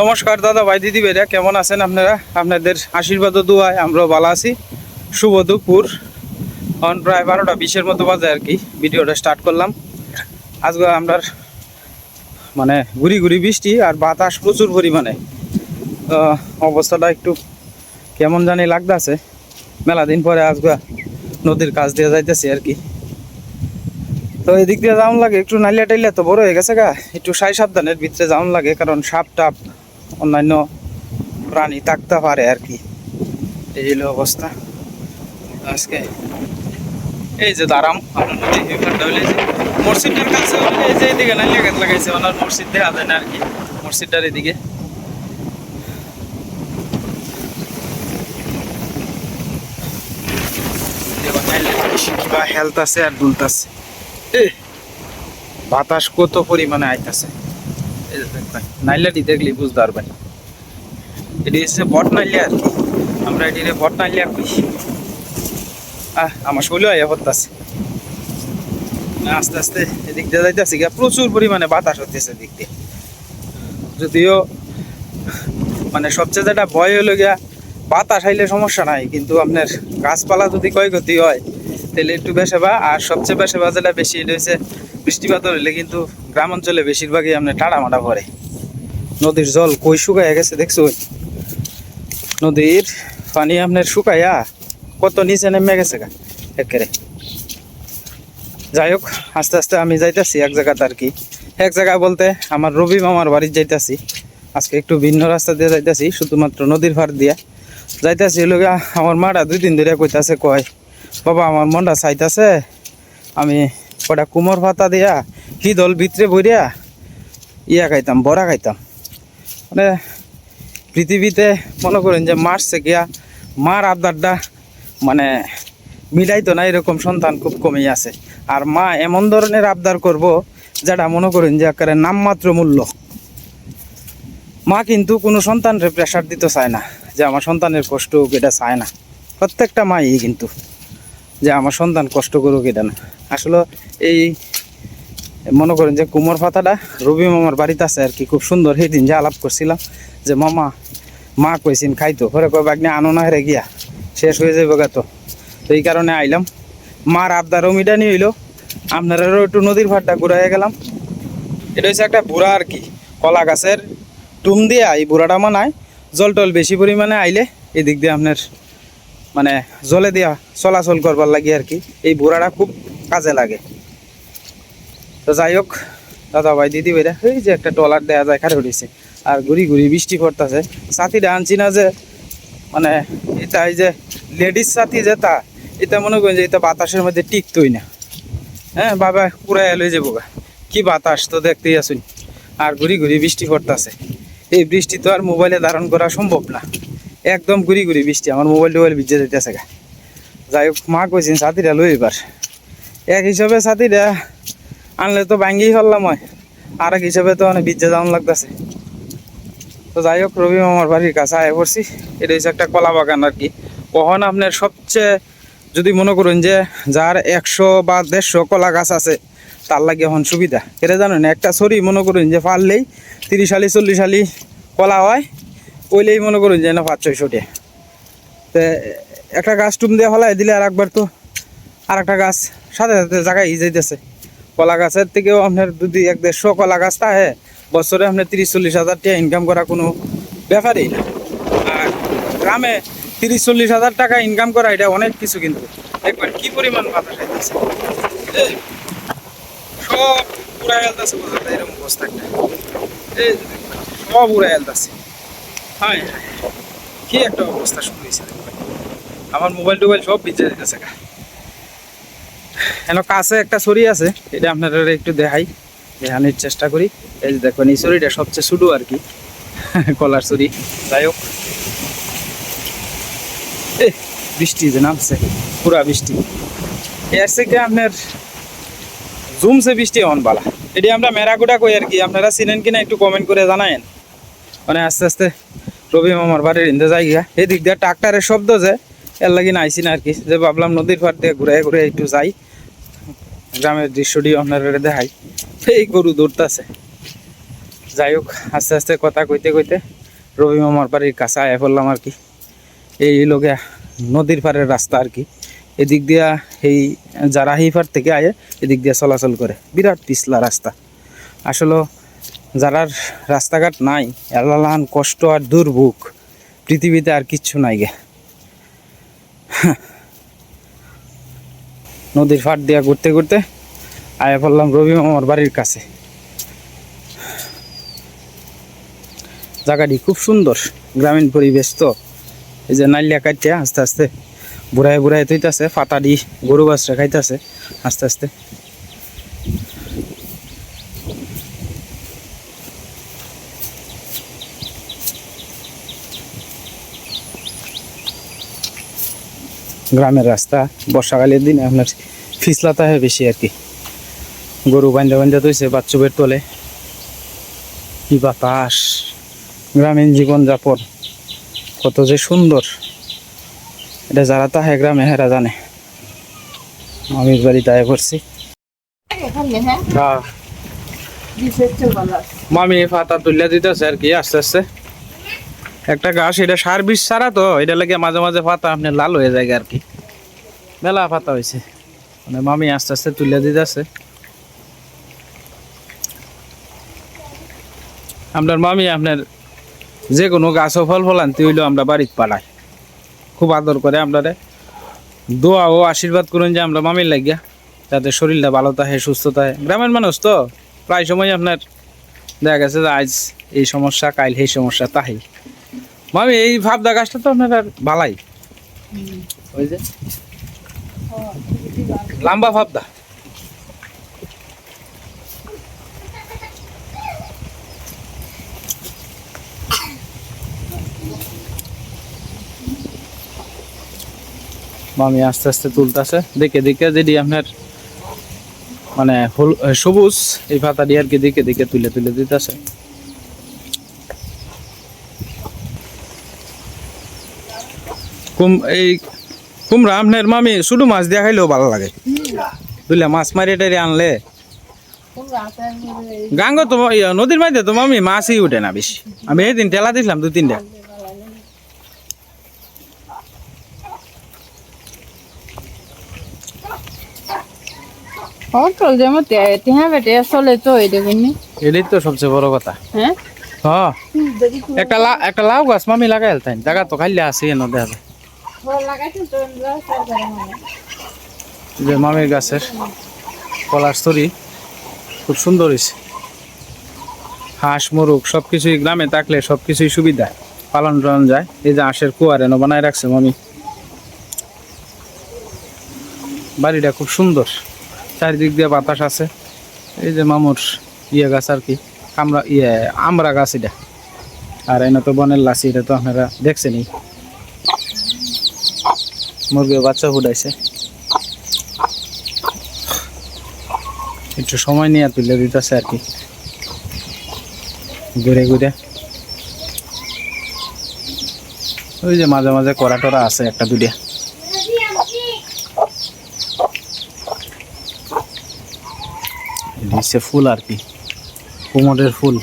নমস্কার দাদা ভাই, দিদি ভাইরা, কেমন আছেন আপনারা? আপনাদের আশীর্বাদ দোয়ায় আমরাও ভালো আছি। শুভ দুপুর। এখন প্রায় বারোটা বিশের মতো বাজে আর কি, ভিডিওটা স্টার্ট করলাম। আজকে আমরা মানে ঘুরি ঘুরি বৃষ্টি আর বাতাস প্রচুর পরিমাণে। অবস্থাটা একটু কেমন জানি লাগতেছে। মেলা দিন পরে আজকে নদীর কাজ দিয়ে যাইতেছি আর কি। তো এদিক দিয়ে যাওয়ান লাগে, একটু নাইলিয়া টাইলিয়া তো বড় হয়ে গেছে গা। একটু সাই সাবধানের ভিতরে যাওয়ান লাগে, কারণ সাপ টাপ অন্যান্য প্রাণী থাকতে পারে আর কি। এই হলো অবস্থা। আজকে এই যে দাঁড়াম মসজিদটার কাছে এই যে এদিকে নাইলিয়া গাছ লাগাইছে, ওনার মসজিদ দেখা যায় না আর কি, মসজিদটার এদিকে। আছে আর দুলতাছে বাতাস কত পরিমাণে আইতাছে। নাইলাটি দেখলি বুঝতে পারবেন। এটি হচ্ছে বট নাইলিয়া আর কি আমরা এটি বট নাইলিয়া কই আহ, আমার শৈল আইয়া হতাছে। আস্তে আস্তে এদিক দিয়ে যাইতেছি গিয়া। প্রচুর পরিমাণে বাতাস হতেছে এদিক দিয়ে। যদিও মানে সবচেয়ে যেটা ভয় হলো গিয়া, বাতাস আইলে সমস্যা নাই, কিন্তু আপনার গাছপালা যদি ক্ষয়ক্ষতি হয় তাহলে একটু বেশি বা আর সবচেয়ে বেশি বা যেটা বেশি হচ্ছে বৃষ্টিপাত হলে কিন্তু গ্রাম অঞ্চলে বেশিরভাগই আপনার টাড়া মাটা ভরে নদীর জল কই শুকাইয়া গেছে দেখছ? নদীর পানি আপনার শুকাইয়া কত নিচে নেমে গেছে গা একেরে যাই হোক আস্তে আস্তে আমি যাইতাছি এক জায়গাতে আর কি। এক জায়গা বলতে আমার রবি মামার বাড়ি যাইতাছি। আজকে একটু ভিন্ন রাস্তা দিয়ে যাইতাছি, শুধুমাত্র নদীর পাড় দিয়া। যাইতাছি হলো আমার মাটা দুই দিন ধরে কইতাছে কয় বাবা, আমার মনটা চাইতাছে, আমি কটা কুমোর পাতা দিয়া, কি দল ভিতরে বইরিয়া ইয়া খাইতাম, বড়া খাইতাম। মানে পৃথিবীতে মনে করেন যে মারছে গিয়া, মার আবদারটা মানে মিলাইতো না, এরকম সন্তান খুব কমই আছে। আর মা এমন ধরনের আবদার করব যেটা মনে করেন যে একেবারে নামমাত্র মূল্য। মা কিন্তু কোনো সন্তানরে প্রেশার দিতে চায় না, যে আমার সন্তানের কষ্ট এটা চায় না। প্রত্যেকটা মাই কিন্তু। যে আমার সন্তান কষ্ট করুক এটা না। আসলে এই মনে করেন যে কুমোর পাতাটা রবি মামার বাড়িতে আছে আর কি, খুব সুন্দর। সেই দিন যে আলাপ করছিলাম যে, মামা, মা কইছিন খাইতো। ঘরে কয়, বাগনে আনো না হেরে গিয়া, শেষ হয়ে যাবে গা তো। এই কারণে আইলাম। মার আবদারও মিটানি হইল। আপনারাও একটু নদীর ভাটটা ঘুরাইয়া গেলাম। এটা হচ্ছে একটা বুড়া আর কি, কলা গাছের টুম দিয়া এই বুড়াটা মানায়। জল টল বেশি পরিমাণে আইলে এদিক দিয়ে আপনার মানে জলে দিয়া চলাচল করবার লাগে আর কি। এই বুড়াটা খুব কাজে লাগে। তো যাই হোক দাদা ভাই দিদি ভাইরা এই যে একটা টলার দেওয়া যায় খারে উঠেছে আর ঘুরি ঘুরি বৃষ্টি পড়তেছে। সাথীটা আনছি না যে মানে এটা এই যে লেডিস সাথী যেটা এটা মনে করেন যে এটা বাতাসের মধ্যে টিকতই না। হ্যাঁ বাবা পুরাই লই যাব গা। কি বাতাস তো দেখতেই আসুন আর ঘুরি ঘুরি বৃষ্টি পড়তেছে। এই বৃষ্টি তো আর মোবাইলে ধারণ করা সম্ভব না। একদম ঘুরি ঘুরি বৃষ্টি, আমার মোবাইল টোবাইল ভিজে যেতেছে গা। যাই হোক, মা কইছেন সাথীরা লই এবার। এক হিসাবে সাথীরা আনলে তো ভাঙ্গিই ফেললাম হয়, আর এক হিসাবে তো অনেক ভিজে যাওয়ান লাগতেছে। তো যাই হোক, রবি মামার বাড়ির কাছে আয় পড়ছি, এটা হচ্ছে একটা কলা বাগান আর কি। কখন আপনার সবচেয়ে, যদি মনে করুন যে যার একশো বা দেড়শো কলা গাছ আছে, তার লাগে এখন সুবিধা। এটা জানেন, একটা ছড়ি মনে করুন যে পারলেই তিরিশ আলি, চল্লিশ আলি কলা হয় ওইলেই মনে করুন যে না, পাঁচ, ছয়শো টাকা তো একটা গাছ টুম দিয়ে ফেলাই, দিলে আর একবার তো আর একটা গাছ সাথে সাথে জায়গায় যাইতেছে। কলা গাছের থেকেও আপনার যদি এক দেড়শো কলা গাছ থাকে, বছরে আপনার তিরিশ, চল্লিশ হাজার টাকা ইনকাম করা কোনো ব্যাপারই না। আর গ্রামে তিরিশ, চল্লিশ হাজার টাকা ইনকাম করা, এটা অনেক কিছু কিন্তু। একবার কি পরিমাণ বাতাস আইতেছে সব উড়াই আলতাছে, বোঝা যায় এরকম অবস্থা একটা। সব উড়াই আলতাছে। হায় কি একটা অবস্থা শুরু হয়েছে আমার মোবাইল টোবাইল সব ভিজে যেতেছে গা। এন কাছে একটা ছড়ি আছে, এটা আপনারা একটু দেখাই, দেখানোর চেষ্টা করি। এই যে দেখুন, এই ছড়িটা সবচেয়ে ছোটো আর কি, কলার ছড়ি যাই হোক। বৃষ্টি যে নামছে, পুরা বৃষ্টি। এর থেকে আপনার জুমছে বৃষ্টি এমন বালা এটি আমরা মেরাকুটা কই আর কি, আপনারা চিনেন কিনা একটু কমেন্ট করে জানায়েন। মানে আস্তে আস্তে রবি মামার বাড়ির ইন্দে যাই গিয়া। এদিক দিয়ে ট্রাক্টারের শব্দ যে, এর লাগি না আইসি না আর কি যে ভাবলাম নদীর পাড় দিয়ে ঘুরে ঘুরে একটু যাই। গ্রামের দৃশ্যটি আপনারা দেখাই। এই গরু দৌড়তেছে। যাই হোক, আস্তে আস্তে কথা কইতে কইতে রবি মামার বাড়ির কাছে আয়া পড়লাম আর কি এই লোকে নদীর পাড়ের রাস্তা আর কি এদিক দিয়া এই যারা পার থেকে আয়ে, এদিক দিয়া চলাচল করে। বিরাট পিছলা রাস্তা। আসলে যারার রাস্তাঘাট নাই, এলালান কষ্ট আর দুর্ভোগ পৃথিবীতে আর কিচ্ছু নাই গে। নদীর ফাট দিয়া ঘুরতে ঘুরতে আয়া পড়লাম রবি মামার বাড়ির কাছে। জায়গাটি খুব সুন্দর, গ্রামীণ পরিবেশ তো। এই যে নাইলিয়া কাটতে আস্তে আস্তে বুড়ায় বুড়ায় ফাতা দি গরু বাছরা খাইতেছে আস্তে আস্তে। গ্রামের রাস্তা বর্ষাকালের দিনে আপনার ফিসলাতা হয় বেশি আর কি। গরু বান্ধা বান্ধা তৈছে বাচ্চুবের তোলে। কি বাতাস গ্রামীণ জীবনযাপন কত যে সুন্দর। এটা যারা তাহে গ্রামে হেরা জানে। আমির বাড়ি তাই করছি হ্যাঁ। হ্যাঁ। মামি ফাতা তুলিয়া দিতেছে আর কি আস্তে আস্তে। একটা গাছ, এটা সার বিষ ছাড়া তো, এটা লাগে মাঝে মাঝে পাতা আপনি লাল হয়ে যায় আর কি। মেলা পাতা হয়েছে মানে মামি আস্তে আস্তে তুলিয়া দিতেছে। আপনার মামি আপনার যে কোনো গাছও ফল ফলান্তি হইলেও আমরা বাড়িতে পালাই। খুব আদর করে আপনারে দোয়া ও আশীর্বাদ করুন যে আমরা মামির লাগিয়া যাতে শরীরটা ভালো থাকে, সুস্থ থাকে। গ্রামের মানুষ তো, প্রায় সময় আপনার দেখা গেছে যে আজ এই সমস্যা, কাল সেই সমস্যা, তাই। মামি এই ভাবদা গাছটা তো আপনার আর ভালাই ওই যে। লম্বা ভাবদা মামি আস্তে আস্তে তুলতেছে। দেখে দেখে যদি আপনার মানে হল- সবুজ এই পাতা দিয়ে আর কি দিকে দিকে তুলে তুলে দিতেছে। কুম এই কুমড়া আপনার মামি শুধু মাছ দিয়া খাইলেও ভালো লাগে। বুঝলে মাছ মারি টারি আনলে। গাঙ্গ তো নদীর মাঝে তো মামি মাছই উঠে না বেশি। আমি এদিন টেলা দিছিলাম দু তিনটা। হোটেল যেমন বেটে চলে তো এই দেখুন এটাই তো সবচেয়ে বড় কথা। হ্যাঁ? হ্যাঁ একটা লাউ গাছ মামি লাগাই তাই জায়গা তো খাইলে আছে এনে দেখা যে মামির গাছের কলার স্তরি খুব সুন্দর হয়েছে হাঁস, মুরগ সব কিছুই গ্রামে থাকলে সব কিছুই সুবিধা। পালন টালন যায়। এই যে হাঁসের কুয়ার এনে বানায় রাখছে মামি। বাড়িটা খুব সুন্দর। চারিদিক দিয়ে বাতাস আছে। এই যে মামুর ইয়ে গাছ আর কি আমরা ইয়ে আমরা গাছ এটা। আর এনে তো বনের লাসি, এটা তো আপনারা দেখছেনই। মুরগির বাচ্চা ফুটাইছে। একটু সময় নিয়ে তুলে দিতেছে আর কি। ঘুরে ঘুরে। ওই যে মাঝে মাঝে করা টরা আছে একটা দুটিয়া এটা হচ্ছে ফুল আর কি, কুমোরের ফুল।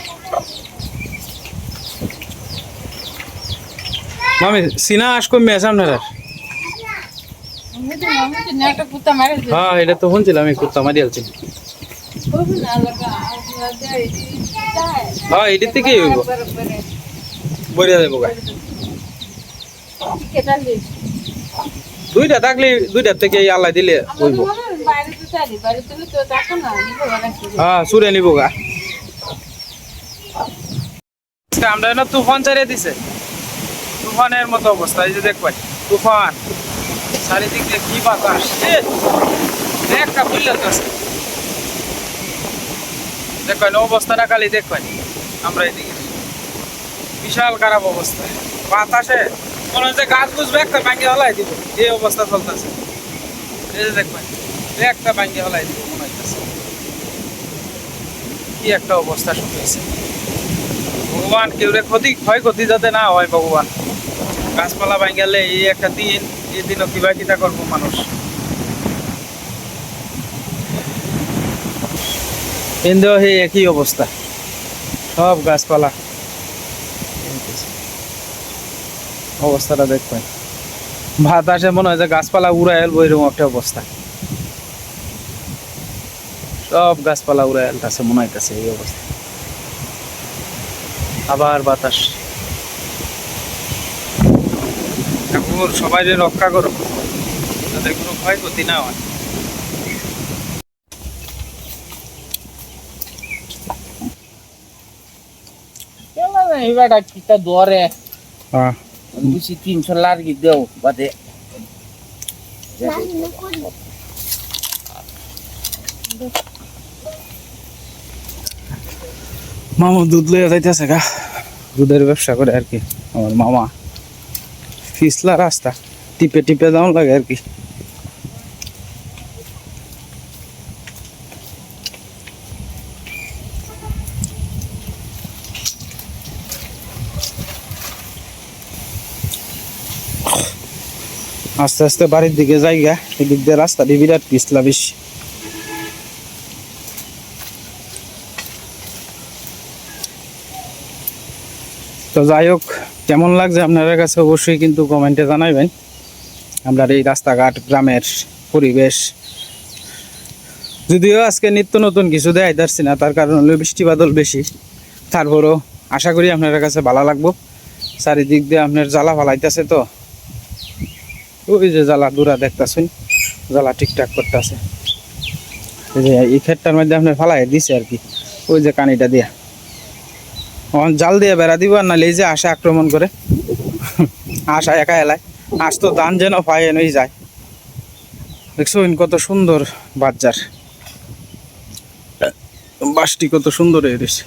মামি, সিনা আস কমে আছে আপনারা একটা কুত্তা মারে হ্যাঁ এটা তো শুনছিলাম আমি কুত্তা মারি আলছি হ্যাঁ এটির থেকেই হইব। বইরা যাব দুইটা থাকলে দুইটার থেকে আল্লাহ দিলে হইব। হ্যাঁ সুরে নিব গা। আমরা তুফান চারিয়ে দিছে। তুফানের মতো অবস্থা এই যে দেখবেন তুফান। চারিদিক দিয়ে কি বাতাস একটা বুঝলেন কাছে দেখবেন, অবস্থাটা খালি দেখবেন। আমরা এদিকে বিশাল খারাপ অবস্থা। বাতাসে মনে হচ্ছে গাছ বুঝবে, একটা ভাঙ্গে হলাই দিব। এই অবস্থা চলতেছে। এই যে দেখবেন, একটা ভাঙ্গে হলাই দিব মনে হইতেছে। কি একটা অবস্থা শুরু হয়েছে ভগবান, কেউ রে ক্ষতি ক্ষয়ক্ষতি যাতে না হয় ভগবান। গাছপালা ভাঙ্গালে এই একটা দিন এই দিনও কিবা কিতা করব মানুষ? একই অবস্থা। সব গাছপালা। অবস্থাটা দেখবেন। ভাত আসে, মনে হয় যে গাছপালা উড়াই এলবো এরকম একটা অবস্থা। সব গাছপালা উড়াই এলতেছে মনে হইতেছে এই অবস্থা। আবার বাতাস। ঠাকুর সবাই রক্ষা করো যাতে কোনো ক্ষয়ক্ষতি না হয়। এবারটা কিটা দরে হ্যাঁ। বুঝি তিনশো লার্গি দেও বাদে। মামা দুধ লইয়া যাইতেছে গা। দুধের ব্যবসা করে আর কি আমার মামা। পিছলা রাস্তা, টিপে টিপে দাম লাগে আর কি। আস্তে আস্তে বাড়ির দিকে যাই গা এদিক দিয়ে রাস্তাটি বিরাট পিছলা বেশি। তো যাই হোক কেমন লাগছে আপনাদের কাছে অবশ্যই কিন্তু কমেন্টে জানাবেন আমরা এই রাস্তাঘাট, গ্রামের পরিবেশ। যদিও আজকে নিত্য নতুন কিছু দেয় পারছি না, তার কারণ হলো বৃষ্টি বাদল বেশি। তারপরও আশা করি আপনার কাছে ভালো লাগবো। চারিদিক দিয়ে আপনার জ্বালা ফালাইতেছে তো। ওই যে জ্বালা দূরা দেখতেছেন, জ্বালা ঠিকঠাক করতেছে। এই যে এই ক্ষেতটার মধ্যে আপনার ফালাই দিছে আর কি, ওই যে কানিটা দিয়া। জাল দিয়ে বেড়া দিব আর নাহলে এই যে আশা আক্রমণ করে। আশা একা এলায়। আজ তো দান যেন পায় এনেই যায়। দেখছ কত সুন্দর বাজার। বাসটি কত সুন্দর এসেছে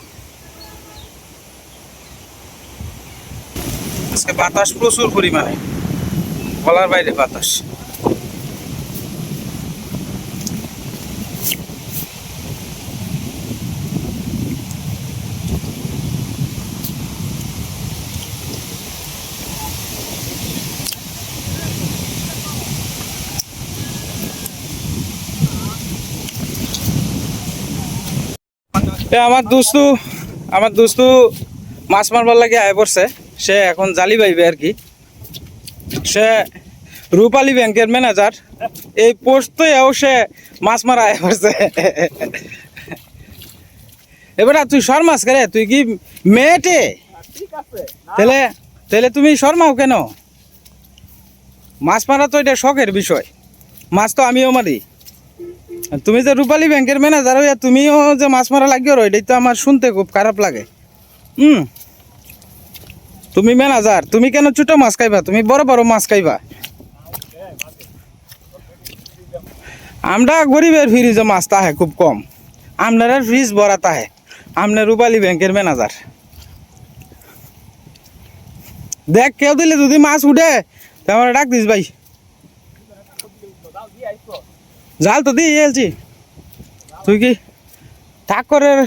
আজকে বাতাস প্রচুর পরিমাণে। বলার বাইরে বাতাস। আমার দোস্তু আমার দোস্তু মাছ মারবার লাগে আয় পড়ছে। সে এখন জালি পাইবে আর কি। সে রূপালী ব্যাংকের ম্যানেজার। এই পোস্টেও সে মাছ মারা আয় পড়ছে। এবার তুই শর্মাস করে তুই কি মেয়েটে? তাহলে তাহলে তুমি শর্মাও কেন? মাছ মারা তো এটা শখের বিষয়। মাছ তো আমিও মারি। তুমি যে রূপালী ব্যাংকের ম্যানেজার হইয়া তুমিও যে মাছ মারা লাগিও রো এটাই তো আমার শুনতে খুব খারাপ লাগে। হুম? তুমি ম্যানেজার তুমি কেন ছোট মাছ খাইবা? তুমি বড় বড় মাছ খাইবা। আমরা গরিবের ফ্রিজে মাছ তাহে খুব কম। আপনার ফ্রিজ ভরা তাহে। আপনার রূপালী ব্যাংকের ম্যানেজার দেখ, কেউ দিলে যদি মাছ উঠে, তা আমার ডাক দিস ভাই। জাল তো দিয়ে এলছি। তুই কি ঠাকুরের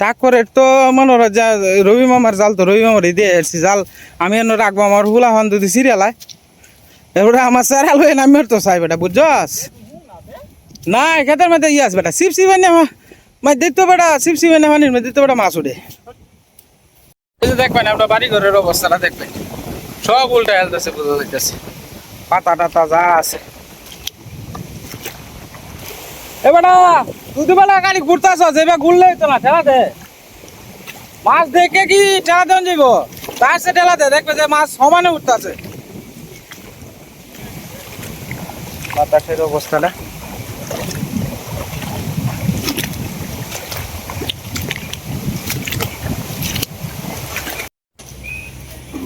ঠাকুরের তো মনে হয় যা রবি মামার জাল তো রবি মামার দিয়ে এসছি জাল আমি এনে রাখব আমার হুলা হন যদি সিরিয়ালায় এবারে আমার স্যারাল হয়ে আমি তো সাই বেটা, বুঝছস? না খেতের মধ্যে ইয়াস বেটা, শিব শিবেন মাছ দিতে বেটা, শিব শিবেন মানির মধ্যে দিতে বেটা মাছ উঠে। দেখবেন আপনার বাড়ি ঘরের অবস্থাটা দেখবেন। সব উল্টা হেলতেছে বোঝা যাইতেছে। পাতা টাতা যা আছে। এবারে দুধ গাড়ি ঘুরতে আসো এবার ঘুরলেই তো না মাছ দেখে কি ঠেলা দেন যাব তার সে ঠেলা দে দেখবে যে মাছ সমানে উঠতেছে। বাতাসের অবস্থাটা।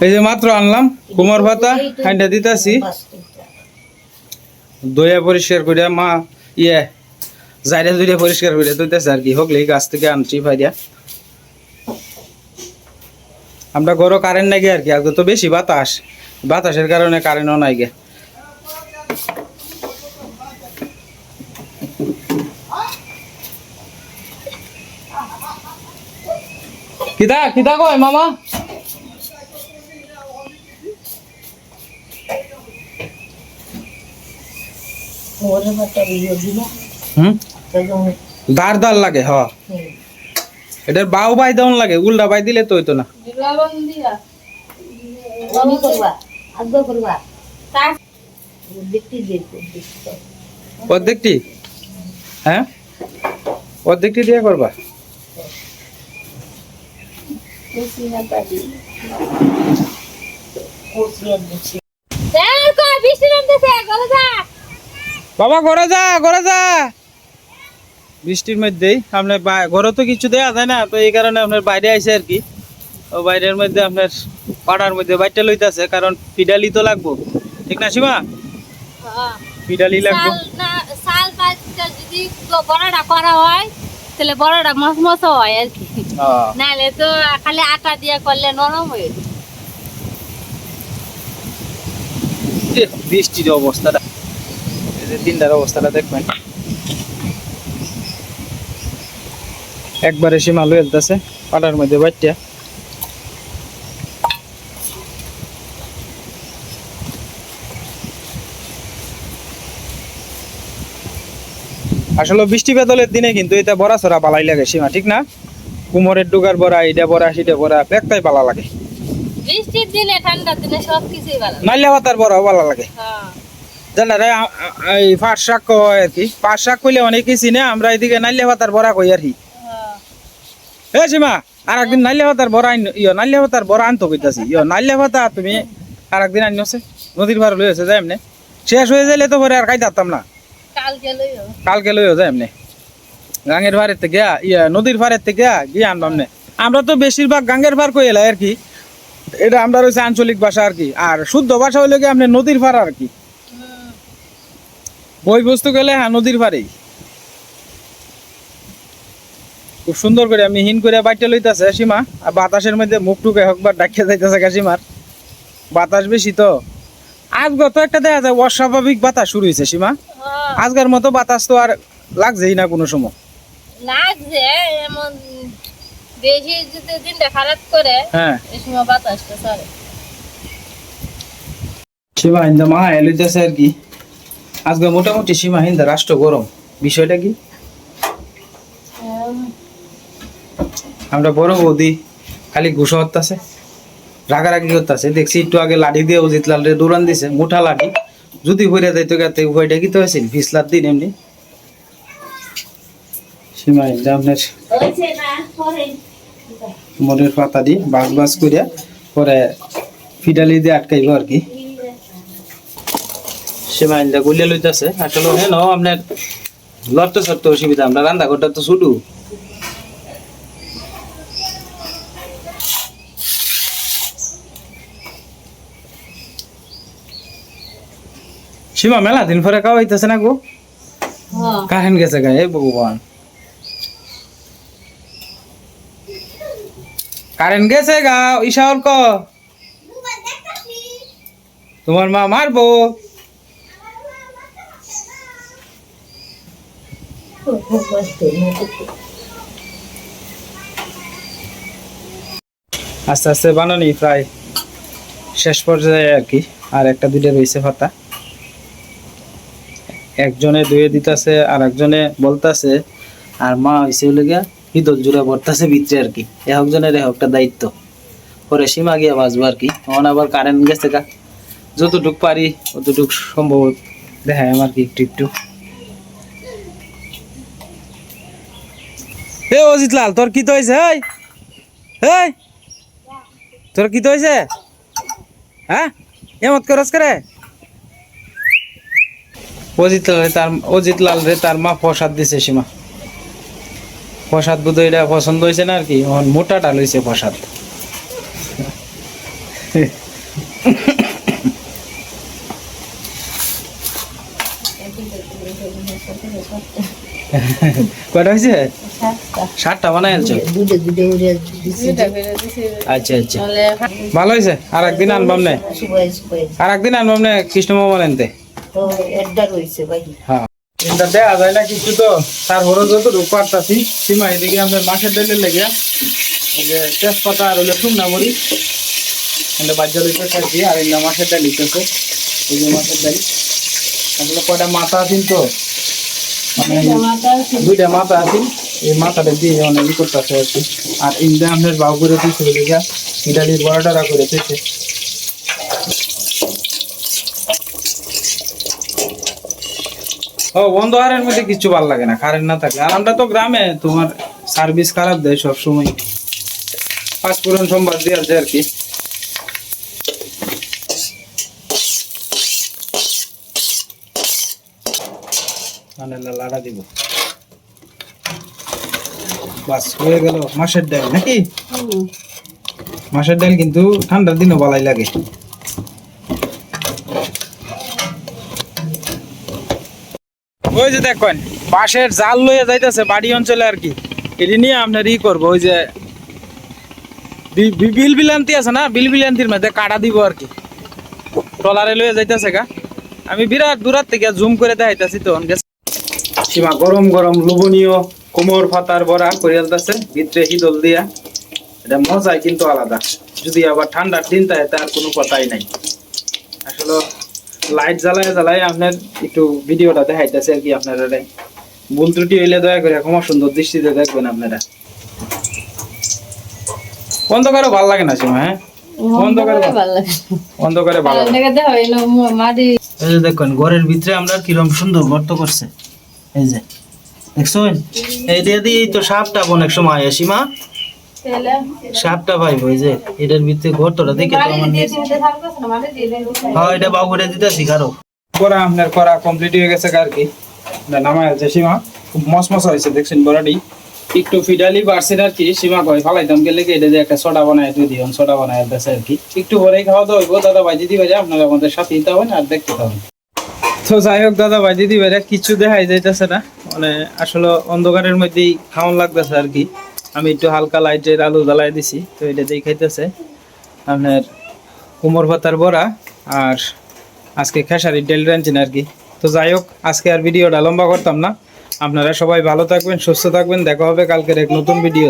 এই যে মাত্র আনলাম কুমার ভাতা হাইটা দিতাছি। দইয়া পরিষ্কার করিয়া মা ইয়ে জাইরা জুড়ে পরিষ্কার করে দিতেছে আর কি হোক এই গাছ থেকে আনছি ভাইয়া আমরা গরো কারেন্ট নাই গে আর কি আজকে তো বেশি বাতাস। বাতাসের কারণে কারেন্টও নাই গে। কিতা কিতা কয় মামা? হুম? দার দার লাগে হ। এটার বাউ বাই দেওয়ান লাগে উল্টা বাই দিলে তো হইতো না। অর্ধেকটি? হ্যাঁ? অর্ধেকটি দিয়ে করবা? বেশি না পারি কষিয়ে দিচ্ছি দেখ কই বৃষ্টি নামতেছে গলে যা। বাবা ঘরে যা ঘরে যা। বৃষ্টির মধ্যেই। আপনার ঘরে তো কিছু দেওয়া যায় না তো এই কারণে আপনার বাইরে আইছে আর কি। ও বাইরের মধ্যে আপনার পাড়ার মধ্যে বাইরটা লইতাছে কারণ পিডালি তো লাগবো। ঠিক না সীমা? পিডালি লাগবো। সাল না সাল পাঁচটা যদি বড়টা করা হয় তাহলে বড়টা মস মস হয় আর কি। হ্যাঁ। নাহলে তো খালি আটা দিয়ে করলে নরম হয়ে বৃষ্টির অবস্থাটা। দিনটার অবস্থাটা দেখবেন। একবারে সীমা লয়ে যেতেছে পাড়ার মধ্যে বাইটিয়া আসলে বৃষ্টি বেদলের দিনে কিন্তু এটা বড়া ছড়া বালাই লাগে সীমা ঠিক না? কুমোরের ডুগার বড়া এটা বড়া সেটা বড়া একটাই বালা লাগে। বৃষ্টির দিনে ঠান্ডার দিনে সব কিছুই ভালো নাইলে পাতার বড়াও বালা লাগে। জানা রে আ- আ- এই পাট শাক কয় আর কি। পাট শাক কইলে অনেকেই চিনে আমরা এদিকে নাইলে পাতার বড়া কই আর কি। এ সীমা আর একদিন নাইলে পাতার বড়া আইন ইয় নাইলে পাতার বড়া আনতো কইতাছি। ইয় নাইলে তুমি আর একদিন আনিছে নদীর লই আছে যাই এমনি শেষ হয়ে যাইলে তো পরে আর খাই দাঁতাম না। কালকে লইও যাই এমনি পাড়ের থেকে ইয়া নদীর থেকে গিয়ে আনবাম নে। আমরা তো বেশিরভাগ গাঙ্গের পার কই এলাই আর কি। এটা আমরা রয়েছে আঞ্চলিক ভাষা আর কি। আর শুদ্ধ ভাষা হইলে কি আপনি নদীর পাড় আর কি। বই বস্তু গেলে হ্যাঁ নদীর পাড়েই। খুব সুন্দর করে আমি হিন করে বাইটে লইতাছে সীমা। আর বাতাসের মধ্যে মুখ টুকে হকবার ডাকিয়ে যাইতেছে কাশিমার বাতাস বেশি তো। আজ গত একটা দেখা যায় অস্বাভাবিক বাতাস শুরু হয়েছে সীমা। হ্যাঁ। আজকের মতো বাতাস তো আর লাগছেই না কোনো সময়। লাগছে এমন বেশি যদি দিনটা খারাপ করে হ্যাঁ। এই সময় বাতাসটা সরে সীমা হিন্দা মা এলিতেছে আর কি। আজকে মোটামুটি সীমা হিন্দা রাষ্ট্র গরম। বিষয়টা কি? আমরা বড় বৌদি খালি ঘুষো হত্যাছে রাগারাগি করতেছে। দেখছি একটু আগে লাঠি দিয়ে অজিত লাল রে দৌড়ান দিছে মুঠা লাঠি। যদি ভরে যাইতো গাতে ভয়টা কি তো হয়েছিল ফিসলার দিন এমনি। আপনার মনের পাতা দিয়ে বাস বাস করিয়া পরে ফিডালি দিয়ে আটকাইব আর কি। সীমা হিন্দা গুলিয়া লইতেছে আসলে হেন আপনার লড়তে সরতে অসুবিধা আমরা রান্না ঘরটা তো শুধু। সীমা মেলা দিন পরে কাও হইতেছে না গো? হ্যাঁ। কারেন্ট গেছে গা হে ভগবান। কারেন্ট গেছে গা ইশাওল ক। তোমার মা মারবো। আস্তে আস্তে বানানি প্রায় শেষ পর্যায়ে আর কি আর একটা দুইটা রয়েছে পাতা। একজনে ধুয়ে দিতেছে আর একজনে বলতাছে, আর মা হয়েছে হলে হিদল জুড়ে বর্তাছে ভিতরে আর কি। একজনের একটা দায়িত্ব। পরে সীমা গিয়া বাঁচবো আর কি। তখন আবার কারেন্ট গেছে গা। যতটুক পারি, অতটুক সম্ভব দেখায় আমার কি একটু একটু। এ অজিত লাল, তোর কি তো হয়েছে তোর কি তো হয়েছে হ্যাঁ এমত করস করে? অজিত লাল তার অজিত লাল রে, তার মা প্রসাদ দিছে সীমা। প্রসাদ বোধ এটা পছন্দ হয়েছে না আর কি? এখন মোটাটা লইছে প্রসাদ। কয়টা হয়েছে ষাটটা বানাই আনছো? আচ্ছা আচ্ছা। ভালো হয়েছে আর একদিন আনবাম নে। আর একদিন আনবাম নে কৃষ্ণ মোবাইল আনতে। তো এড্ডা রয়েছে ভাই। হ্যাঁ। চিন্তা দেওয়া যায় না কিছু তো। তার হলো যত রূপ পারতাছি সীমা এদিকে আমাদের মাছের ডালের লেগে এই যে তেজপাতা আর হলো শুকনা আর এই মাছের ডাল লিখতেছে এই যে মাছের ডাল আসলে কয়টা মাথা আছেন তো? মানে দুইটা মাথা আছেন। এই মাথাটা দিয়ে অনেক ই করতেছে আর কি। আর ইন্দা আপনার বাবু করে দিয়েছে দেখে ইটালির বড়াটা করে ও মধ্যে কিছু ভালো লাগে না কারেন্ট না থাকলে। আর আমরা তো গ্রামে তোমার সার্ভিস খারাপ দেয় সোমবার দিয়ে আছে আর কি। মানে লাড়া দিব। বাস হয়ে গেল মাসের ডাল নাকি? মাসের ডাল কিন্তু ঠান্ডার দিনও ভালাই লাগে। ওই যে দেখেন, বাঁশের জাল লইয়া যাইতেছে বাড়ি অঞ্চলে আর কি। এটি নিয়ে আপনার ই করব, ওই যে বিল বিলান্তি আছে না? বিল বিলান্তির মধ্যে কাটা দিব আর কি। ট্রলারে লইয়া যাইতেছে গা। আমি বিরাট দূরার থেকে জুম করে দেখাইতেছি তো গেছে। সীমা গরম গরম লোভনীয় কোমর ফাতার বড়া করে আলতেছে ভিতরে হিদল দিয়া। এটা মজাই কিন্তু আলাদা। যদি আবার ঠান্ডার দিন তাই তার কোনো কথাই নাই। আসলে লাইট জ্বালায় জ্বালায় আপনার একটু ভিডিওটা দেখাইতেছে আর কি আপনারা ভুল ত্রুটি হইলে দয়া করে ক্ষমা সুন্দর দৃষ্টিতে দেখবেন আপনারা। অন্ধকারও ভালো লাগে না সীমা হ্যাঁ? অন্ধকারে ভালো লাগে এই যে দেখুন ঘরের ভিতরে আমরা কিরম সুন্দর গর্ত করছে। এই যে দেখছেন? এই দিয়ে দিয়ে তো সাপটা অনেক সময় আয় সীমা। পাইবো এই যে এটার ভিতরে গর্তটা দেখে তো আমার দিয়ে দিতে থাকতেছে না মাটি দিয়ে হ্যাঁ এটা দিতেছি কারও। করা আপনার করা কমপ্লিট হয়ে গেছে আর কি? নামায় আছে সীমা। খুব মস মস হয়েছে দেখছেন বড়াটি। একটু ফিডালি বাড়ছে আর কি সীমা কয় ফালাইতাম গেলে কি এটা যে একটা সোডা বানায় তুই দিও সোডা বানায় দেশে আর কি। একটু খাওয়া দাওয়া হইবো। দাদা ভাই দিদি ভাই আপনারা আমাদের সাথে দিতে হবে না আর দেখতে হবে। তো যাই হোক দাদা ভাই দিদি ভাইরা কিছু দেখাই যাইতেছে না। মানে আসলে অন্ধকারের মধ্যেই খাওয়ান লাগতেছে আর কি। আমি একটু হালকা লাইটের আলু জ্বালাই দিছি, তো এটা দিয়ে খাইতেছে। আপনার কুমোর পাতার বড়া আর আজকে খেসারি ডেল রাঞ্চিন আর কি। তো যাই হোক, আজকে আর ভিডিওটা লম্বা করতাম না। আপনারা সবাই ভালো থাকবেন, সুস্থ থাকবেন। দেখা হবে কালকের এক নতুন ভিডিও